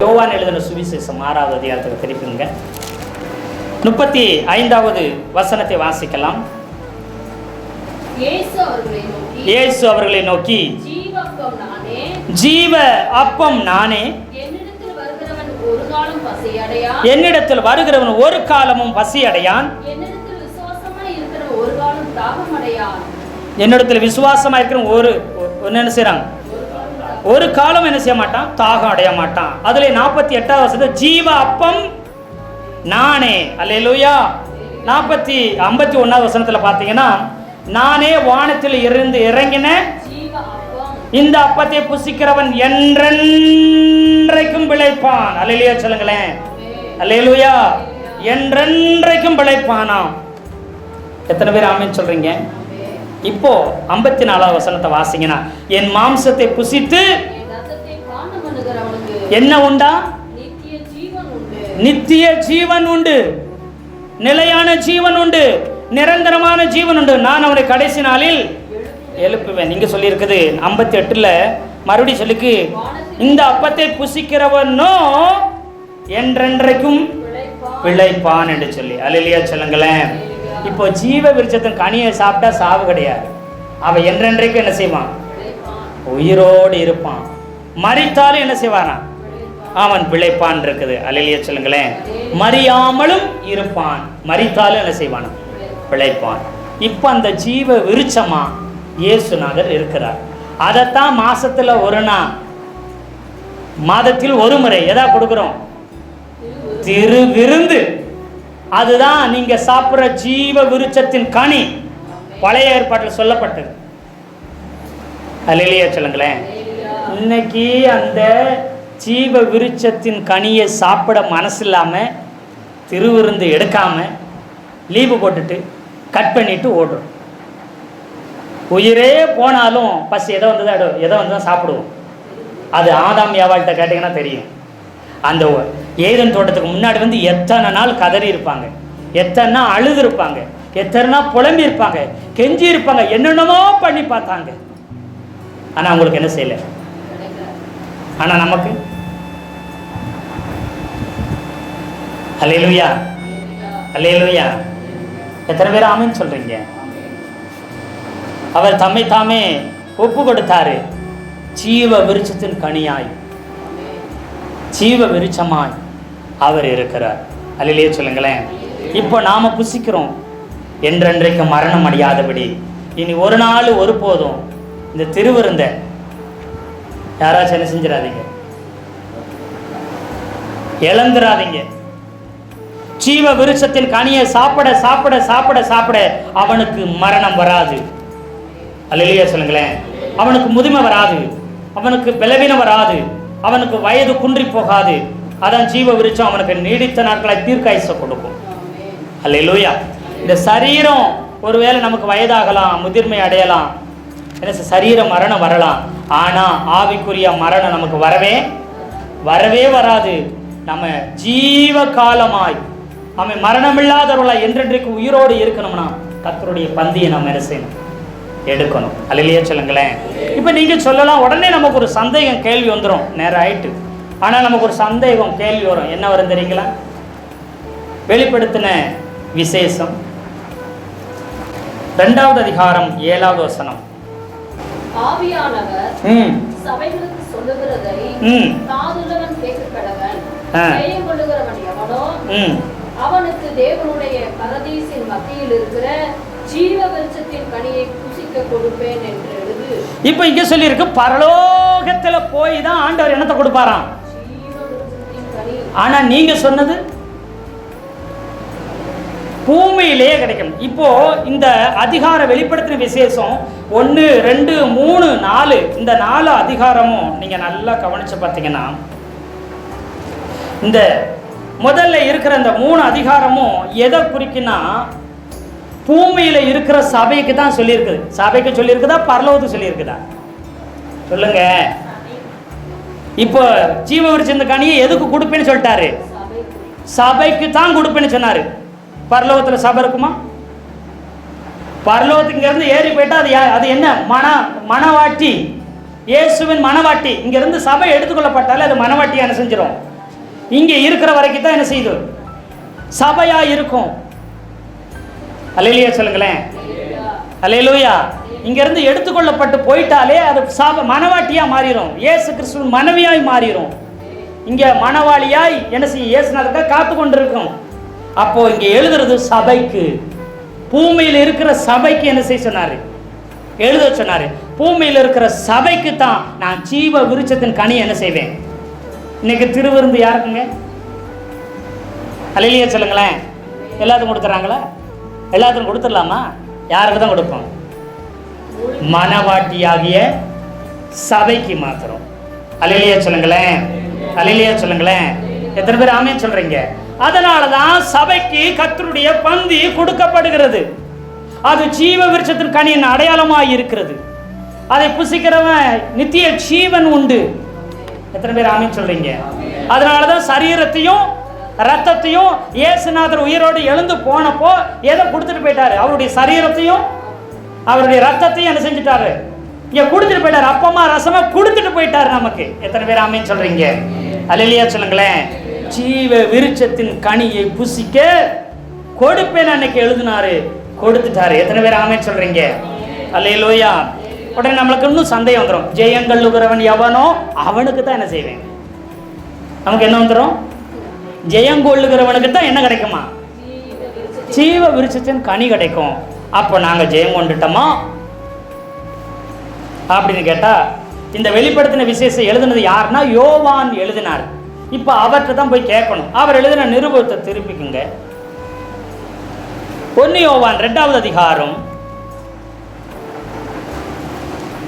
யோவான் எழுதின சுவிசேஷம் ஆறாவது அதிகாரத்துக்கு திருப்பிங்க முப்பத்தி ஐந்தாவது வசனத்தை வாசிக்கலாம். இயேசு அவர்களை நோக்கி ஜீவ அப்பம் நானே என்னிடத்தில் வருகிறவன் ஒரு காலமும் பசி அடையான் என்னிடத்தில் விசுவாசமா இருக்கிற ஒரு என்ன செய்றாங்க ஒரு காலம் என்ன செய்ய மாட்டான்? தாகம் அடைய மாட்டான். அதுல நாற்பத்தி எட்டாவது வசனத்துல ஜீவ அப்பம் நானே. அல்லேலூயா. நாற்பத்தி ஐம்பத்தி ஒன்னாவது வசனத்துல பார்த்தீங்கன்னா நானே வானத்தில் இருந்து இறங்கின இந்த அப்பத்தை புசிக்கிறவன் என்றென்றைக்கும் பிழைப்பான். அல்லேலூயா சொல்லுங்களேன். அல்லேலூயா. என்றென்றைக்கும் பிழைப்பானாம். எத்தனை பேர் ஆமென் சொல்றீங்க? இப்போ ஐம்பத்தி நாலாவது வசனத்தை வாசிங்கன்னா என் மாம்சத்தை புசித்து என்ன உண்டா? நித்திய ஜீவன் உண்டு. நிலையான ஜீவன் உண்டு. நிரந்தரமான ஜீவன் உண்டு. நான் அவனை கடைசி நாளில் எழுப்புவேன். இங்க சொல்லியிருக்குது ஐம்பத்தி எட்டுல மறுபடியும் சொல்லிக்கு இந்த அப்பத்தை புசிக்கிறவனோ என்றென்றைக்கும் பிழைப்பான். என்று சொல்லி. அல்லையா சொல்லுங்களேன். இப்போ ஜீவ விருட்சத்தின் கனியை சாப்பிட்டா சாவு கிடையாது. அவன் என்றென்றைக்கும் என்ன செய்வான்? உயிரோடு இருப்பான். மறித்தாலும் என்ன செய்வானா அவன் பிழைப்பான் இருக்குது. அல்லையா சொல்லுங்களேன். மறியாமலும் இருப்பான். மறித்தாலும் என்ன செய்வான் பிழைப்பான். இப்போ அந்த ஜீவ விருட்சமா இயேசுநாதர் இருக்கிறார். அதைத்தான் மாசத்துல ஒரு நாள் மாதத்தில் ஒரு முறை எதா கொடுக்குறோம்? திரு விருந்து அதுதான் நீங்க சாப்பிட்ற ஜீவ விருட்சத்தின் கனி. பழைய ஏற்பாட்டில் சொல்லப்பட்டது. அல்லையா சொல்லுங்களேன். இன்னைக்கு அந்த ஜீவ விருட்சத்தின் கனியை சாப்பிட மனசு இல்லாமல் திருவிருந்து எடுக்காம லீவு போட்டுட்டு கட் பண்ணிட்டு ஓடுறோம். உயிரே போனாலும் பசி எதை வந்து தான் எதை வந்து தான் சாப்பிடுவோம். அது ஆதாம் வியாபாரிட்ட கேட்டிங்கன்னா தெரியும். அந்த ஏதன் தோட்டத்துக்கு முன்னாடி வந்து எத்தனை நாள் கதறி இருப்பாங்க? எத்தனை நாள் அழுது இருப்பாங்க? எத்தனை நாள் புலம்பி இருப்பாங்க? கெஞ்சி இருப்பாங்க. என்னென்னமோ பண்ணி பார்த்தாங்க. ஆனால் அவங்களுக்கு என்ன செய்யலை? ஆனால் நமக்கு? அல்லேலூயா அல்லேலூயா எத்தனை பேர் ஆமின்னு சொல்கிறீங்க அவர் தம்மை தாமே ஒப்பு கொடுத்தாரு ஜீவ விருச்சத்தின் கனியாய். ஜீவ விருட்சமாய் அவர் இருக்கிறார். அல்லையே சொல்லுங்களேன். இப்போ நாம் புசிக்கிறோம். என்றென்றைக்கு மரணம் அடையாதபடி. இனி ஒரு நாள் ஒருபோதும் இந்த திருவிருந்த யாராச்சும் என்ன செஞ்சிடாதீங்க. இழந்துடாதீங்க. ஜீவ விருட்சத்தின் கனியை சாப்பிட சாப்பிட சாப்பிட சாப்பிட அவனுக்கு மரணம் வராது. அல்லையா சொல்லுங்களேன். அவனுக்கு முதுமை வராது. அவனுக்கு பலவீனம் வராது. அவனுக்கு வயது குன்றி போகாது. அதான் ஜீவ விருச்சம் அவனுக்கு நீடித்த நாட்களை தீர்க்காயுச கொடுக்கும். அல்லேலூயா. இந்த சரீரம் ஒருவேளை நமக்கு வயதாகலாம் முதிர்மை அடையலாம். என்ன சரீர மரணம் வரலாம். ஆனால் ஆவிக்குரிய மரணம் நமக்கு வரவே வரவே வராது. நம்ம ஜீவ காலமாய் நம்ம மரணமில்லாதவர்களாக என்றென்றைக்கு உயிரோடு இருக்கணும்னா கத்தருடைய பந்தியை நம்ம என்ன செய்யணும்? எடுக்கணும். அல்லையே சொல்லுங்களேன். இப்போ நீங்க சொல்லலாம் உடனே நமக்கு ஒரு சந்தேகம் கேள்வி வந்துடும் நேரம் ஆயிட்டு. ஆனால் நமக்கு ஒரு சந்தேகம் கேள்வி வரும். என்ன வரும் தெரியுங்களா? வெளிப்படுத்தின விசேஷம். ரெண்டாவது அதிகாரம் ஏழாவது வசனம். ஆவியானவர் ம். சபைகளுக்கு சொல்லுகிறதை காதுள்ளவன் கேட்க கடவன் எவனோ? அவனுக்கு தேவனுடைய பரதீசின் மத்தியில் இருக்கிற ஜீவ விருட்சத்தின் கனியை இப்போ இங்கே சொல்லியிருக்கு பரலோகத்தில் போய் தான் ஆண்டவர் என்னத்தை கொடுப்பாராம்? ஜீவ விருட்சத்தின் கனி ஆனா நீங்க சொன்னது பூமியிலேயே கிடைக்கும் இப்போ இந்த அதிகார வெளிப்படுத்தின விசேஷம் ஒன்று ரெண்டு மூணு நாலு இந்த நாலு அதிகாரமும் நீங்க நல்லா கவனிச்சு பார்த்தீங்கன்னா இந்த முதல்ல இருக்கிற இந்த மூணு அதிகாரமும் எதை குறிக்குன்னா பூமியில் இருக்கிற சபைக்கு தான் சொல்லியிருக்குது சபைக்கு சொல்லியிருக்குதா? பரலோகத்துக்கு சொல்லியிருக்குதா? சொல்லுங்க. இப்போ ஜீவ விருட்சந்த கனியை எதுக்கு கொடுப்பேன்னு சொல்லிட்டாரு? சபைக்கு தான் கொடுப்பேன்னு சொன்னார். பரலோகத்தில் சபை இருக்குமா? பரலோகத்துக்கு ஏறி போயிட்டா அது அது என்ன? மன மனவாட்டி. இயேசுவின் மனவாட்டி. இங்கேருந்து சபை எடுத்துக்கொள்ளப்பட்டாலே அது மனவாட்டி என்ன செஞ்சிடும் இங்கே இருக்கிற வரைக்கும் தான் என்ன செய்யுது? சபையாக இருக்கும். அலையிலையா சொல்லுங்களேன். அல்லேலூயா இங்கேருந்து எடுத்துக்கொள்ளப்பட்டு போயிட்டாலே அது சாப மனவாட்டியாக மாறிடும் ஏசு கிறிஸ்துவின் மனைவியாய் மாறிடும் இங்கே மணவாளியாய் என்ன செய்ய இயேசுநாதற்காக காத்து கொண்டிருக்கும். அப்போ இங்கே எழுதுறது சபைக்கு. பூமியில் இருக்கிற சபைக்கு என்ன செய்ய சொன்னார்? எழுத சொன்னார். பூமியில் இருக்கிற சபைக்கு தான் நான் ஜீவ விருட்சத்தின் கனி என்ன செய்வேன்? இன்னைக்கு திருவிருந்து யாருக்குங்க? அலையிலேயே சொல்லுங்களேன். எல்லாத்துக்கும் கொடுத்துறாங்களா? எல்லாத்துக்கும் கொடுத்துடலாமா? யாருக்கு தான் கொடுப்போம்? மனவாட்டியாகிய சபைக்கு மாத்திரம். அலையிலேயே சொல்லுங்களேன். அலையிலேயே சொல்லுங்களேன். எத்தனை பேர் ஆமே சொல்றீங்க? அதனால தான் சபைக்கு கத்தருடைய பந்தி கொடுக்கப்படுகிறது. அது ஜீவ விருட்சத்தின் கனியின் அடையாளமாக இருக்கிறது. அதை புசிக்கிறவன் நித்திய ஜீவன் உண்டு. எத்தனை பேர் ஆமே சொல்றீங்க? அதனால தான் சரீரத்தையும் ரத்தத்தையும் இயேசுநாதர் உயிரோடு எழுந்து போனப்போ எதை கொடுத்துட்டு போயிட்டாரு. அவருடைய சரீரத்தையும் அவருடைய ரத்தத்தையும் என்ன செஞ்சுட்டாரு? இங்கே கொடுத்துட்டு போயிட்டாரு. அப்பமா ரசமா கொடுத்துட்டு போயிட்டாரு நமக்கு. எத்தனை பேர் ஆமேன்னு சொல்றீங்க? அலிலியா சொல்லுங்களேன். ஜீவ விருட்சத்தின் கனியை புசிக்க கொடுப்பேன் அன்னைக்கு எழுதினாரு. கொடுத்துட்டாரு. எத்தனை பேர் ஆமே சொல்றீங்க? அல்லையிலோயா உடனே நம்மளுக்கு இன்னும் சந்தேகம் வந்துடும் ஜெயங்கல்லுகிறவன் எவனோ அவனுக்கு தான் என்ன செய்வேன்? நமக்கு என்ன வந்துடும் ஜெயங்கொள்ளுகிறவனுக்கு தான் என்ன கிடைக்குமா? ஜீவ விருட்சத்தின் கனி கிடைக்கும். அப்போ நாங்கள் ஜெயம் கொண்டுட்டோமா? அப்படின்னு கேட்டால் இந்த வெளிப்படுத்தின விசேஷம் எழுதுனது யாருன்னா யோவான் எழுதினார். இப்போ அவர்கிட்ட தான் போய் கேட்கணும். அவர் எழுதின நிருபத்தை திருப்பிக்குங்க. ஒன்று யோவான் ரெண்டாவது அதிகாரம்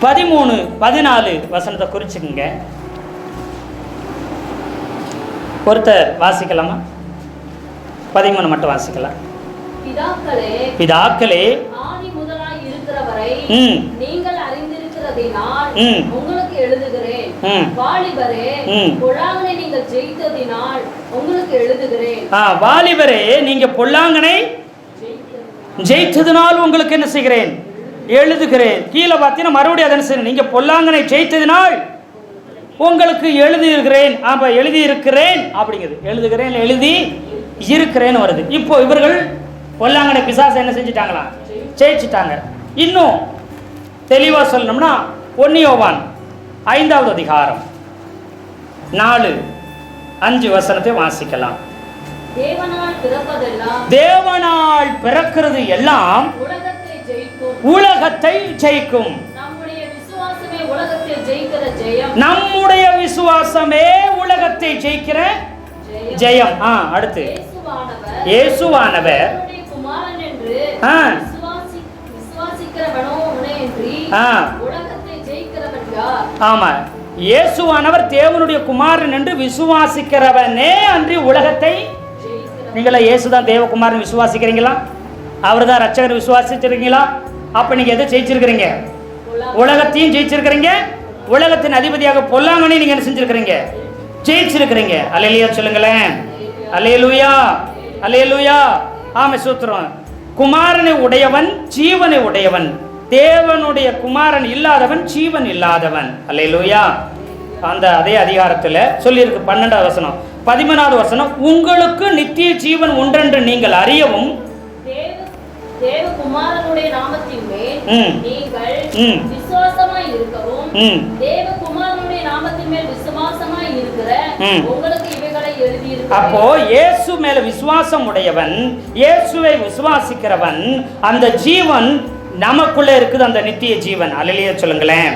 பதிமூணு பதினாலு வசனத்தை குறிச்சுக்குங்க. ஒருத்தர் வாசிக்கலாமா பதிமூணு மட்டும் வாசிக்கலாம் பிதாக்களே. நீங்கள் அறிந்திருக்கிறதினால். உங்களுக்கு எழுதுகிறேன். வாலிபரே ம். பொழாங்கனை நீங்கள் ஜெயித்ததினால் உங்களுக்கு எழுதுகிறேன் ஆ வாலிபரே நீங்க பொல்லாங்கனை ஜெயித்ததினால் உங்களுக்கு என்ன செய்கிறேன் எழுதுகிறேன் கீழே பார்த்தீங்கன்னா மறுபடியும் அதை என்ன செய்யணும் நீங்க பொல்லாங்கனை ஜெயித்ததினால் உங்களுக்கு எழுதியிருக்கிறேன். ஆமா எழுதியிருக்கிறேன் அப்படிங்குது. எழுதுகிறேன் எழுதி இருக்கிறேன்னு வருது. இப்போ இவர்கள் பொல்லாங்கனை பிசாசை என்ன செஞ்சுட்டாங்களா? ஜெயிச்சிட்டாங்க. இன்னும் தெளிவாக சொல்லணும்னா ஒன்னியோவான் ஐந்தாவது அதிகாரம் நாலு அஞ்சு வசனத்தை வாசிக்கலாம். தேவனால் பிறக்கிறது எல்லாம் உலகத்தை ஜெயிக்கும். நம்முடைய விசுவாசமே உலகத்தை ஜெயிக்கிற ஜெயம். ஆ அடுத்து. இயேசுவானவர் ஆ. ஆ. உலகத்தை ஜெயிக்கிறவன் யார்? ஆமா. இயேசுவானவர் தேவனுடைய குமாரன் என்று விசுவாசிக்கிறவனே அன்றி உலகத்தை நீங்களா இயேசுதான் தேவகுமாரன் விசுவாசிக்கிறீங்களா? அவர் தான் ரட்சகர் விசுவாசிச்சிருக்கீங்களா? அப்ப நீங்க எதை ஜெயிச்சிருக்கிறீங்க? உலகத்தையும் ஜெயிச்சிருக்கிறீங்க. உலகத்தின் அதிபதியாக பொல்லாங்கனே நீங்க என்ன செஞ்சிருக்கிறீங்க? ஜெயிச்சிருக்கிறீங்க. அலையிலையா சொல்லுங்களேன். அலையலூயா அலையலூயா ஆமை சூத்திரம். குமாரனை உடையவன் ஜீவனை உடையவன். தேவனுடைய குமாரன் இல்லாதவன் ஜீவன் இல்லாதவன். அலையலூயா அந்த அதே அதிகாரத்தில் சொல்லியிருக்கு பன்னெண்டாவது வசனம். பதிமூணாவது வசனம் உங்களுக்கு நித்திய ஜீவன் ஒன்றென்று நீங்கள் அறியவும் தேவ தேவகுமாரனுடைய நாமத்தின் மேல். நீங்கள். விசுவாசமாய் இருக்கவும் ம் தேவகுமாரனுடைய நாமத்தின் மேல் விசுவாசமாய் இருக்கிற ம். உங்களுக்கு இவைகளை எழுதியிருக்கிறேன் அப்போ இயேசு மேல விசுவாசம் உடையவன் இயேசுவை விசுவாசிக்கிறவன் அந்த ஜீவன் நமக்குள்ள இருக்குது அந்த நித்திய ஜீவன் அலையிலேயே சொல்லுங்களேன்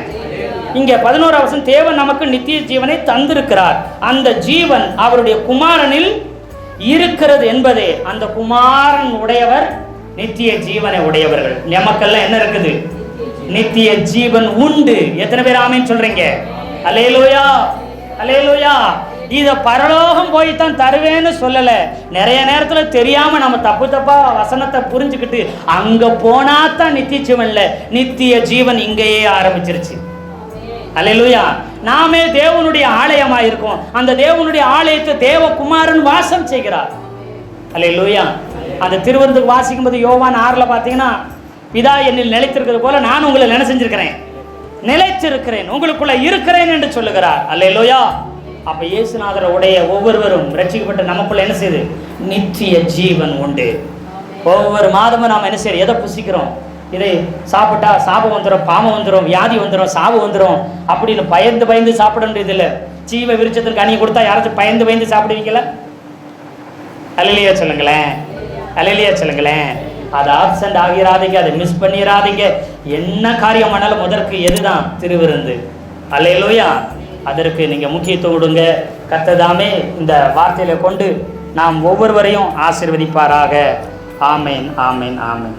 இங்க பதினோரு வருஷம் தேவன் நமக்கு நித்திய ஜீவனை தந்திருக்கிறார் அந்த ஜீவன் அவருடைய குமாரனில் இருக்கிறது என்பதே அந்த குமாரன் உடையவர் நித்திய ஜீவனை உடையவர்கள். நமக்கெல்லாம் என்ன இருக்குது? நித்திய ஜீவன் உண்டு. எத்தனை பேர் ஆமேன்னு சொல்றீங்க? அலேலோயா அலேலோயா இதை பரலோகம் போய் தான் தருவேன்னு சொல்லல. நிறைய நேரத்துல தெரியாம நம்ம தப்பு தப்பா வசனத்தை புரிஞ்சுக்கிட்டு அங்க போனால் தான் நித்திய ஜீவன்ல நித்திய ஜீவன் இங்கேயே ஆரம்பிச்சிருச்சு. அல்லேலூயா நாமே தேவனுடைய ஆலயமா இருக்கோம் அந்த தேவனுடைய ஆலயத்தை தேவகுமாரன் வாசம் செய்கிறார். அல்லேலூயா அந்த திருவருந்துக்கு வாசிக்கும்போது யோவான் ஆறில் பார்த்தீங்கன்னா பிதா என்னில் நிலைத்திருக்கிறது போல நான் உங்களை நினை செஞ்சிருக்கிறேன். நிலைத்திருக்கிறேன். உங்களுக்குள்ள இருக்கிறேன் என்று சொல்லுகிறார். அல்லேலூயா. அப்ப இயேசுநாதரை உடைய ஒவ்வொருவரும் ரட்சிக்கப்பட்ட நமக்குள்ள என்ன செய்யுது நித்திய ஜீவன் உண்டு. ஒவ்வொரு மாதமும் நாம் என்ன செய்யறோம்? எதை புசிக்கிறோம்? இதை சாப்பிட்டா சாபம் வந்துடும் பாவம் வந்துடும் வியாதி வந்துடும் சாவு வந்துடும் அப்படின்னு பயந்து பயந்து சாப்பிடன்றது இல்லை. ஜீவ விருட்சத்திற்கு அணி கொடுத்தா யாராச்சும் பயந்து பயந்து சாப்பிடுவீங்களா? அல்லையா சொல்லுங்களேன். அலையிலியா சொல்லுங்களேன். அது ஆப்சண்ட் ஆகிராதீங்க அதை மிஸ் பண்ணிடாதீங்க என்ன காரியம் ஆனாலும் முதற்கு எதுதான்? திருவிருந்து. அலையிலோயா அதற்கு நீங்கள் முக்கியத்துவம் கொடுங்க. கத்ததாமே இந்த வார்த்தையில கொண்டு நாம் ஒவ்வொருவரையும் ஆசிர்வதிப்பாராக. ஆமேன் ஆமேன் ஆமேன்.